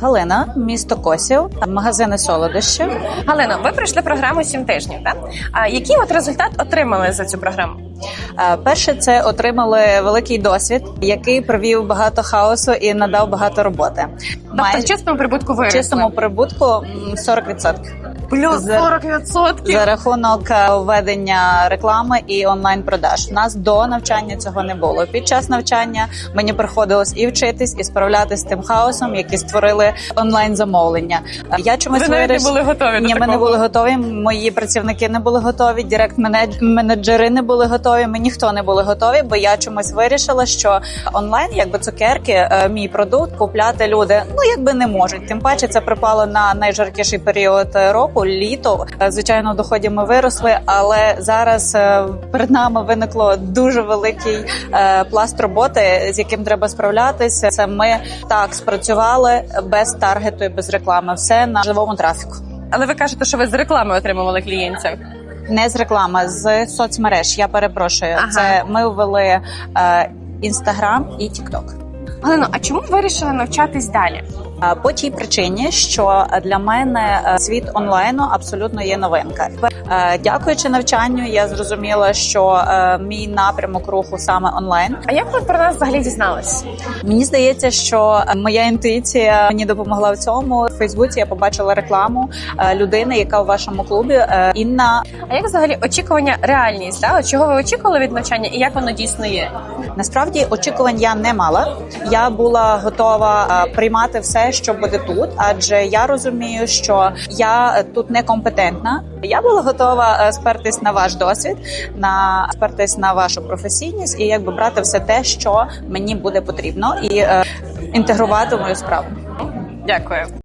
Галина, місто Косів, магазини солодощі. Галина, ви пройшли програму 7 тижнів. Так? А який от результат отримали за цю програму? Е, Перше, це отримали великий досвід, який провів багато хаосу і надав багато роботи. Тобто в чистому прибутку в чистому прибутку м, 40%. Плюс за- 40%. За рахунок е, введення реклами і онлайн продаж. У нас до навчання цього не було. Під час навчання мені приходилось і вчитись, і справлятися з тим хаосом, які створили онлайн замовлення. Я чомусь Ви навіть не були готові до Ні, ми не були готові. Мої працівники не були готові. Директ менеджери не були готові. Ми ніхто не були готові, бо я чомусь вирішила, що онлайн, якби цукерки, е, мій продукт купляти люди ну якби не можуть. Тим паче це припало на найжаркіший період е, року, літо. Е, Звичайно, доходів ми виросли, але зараз е, перед нами виникло дуже великий е, пласт роботи, з яким треба справлятися. Це ми так спрацювали без таргету і без реклами. Все на живому трафіку. Але ви кажете, що ви з реклами отримували клієнтів. Не з реклами, з соцмереж. Я перепрошую. Ага. Це ми ввели інстаграм і Тікток. Галино, а чому ви вирішили навчатись далі? По тій причині, що для мене е, світ онлайну абсолютно є новинка. Е, Дякуючи навчанню, я зрозуміла, що е, мій напрямок руху саме онлайн. А як ви про нас взагалі дізнались? Мені здається, що моя інтуїція мені допомогла в цьому. В Фейсбуці я побачила рекламу людини, яка у вашому клубі Інна А як взагалі очікування реальність? Да? Чого ви очікували від навчання і як воно дійсно є? Насправді очікувань я не мала. Я була готова приймати все, що буде тут, адже я розумію, що я е, тут некомпетентна. Я була готова е, спертись на ваш досвід, на спертись на вашу професійність і якби брати все те, що мені буде потрібно, і е, інтегрувати мою справу. Дякую.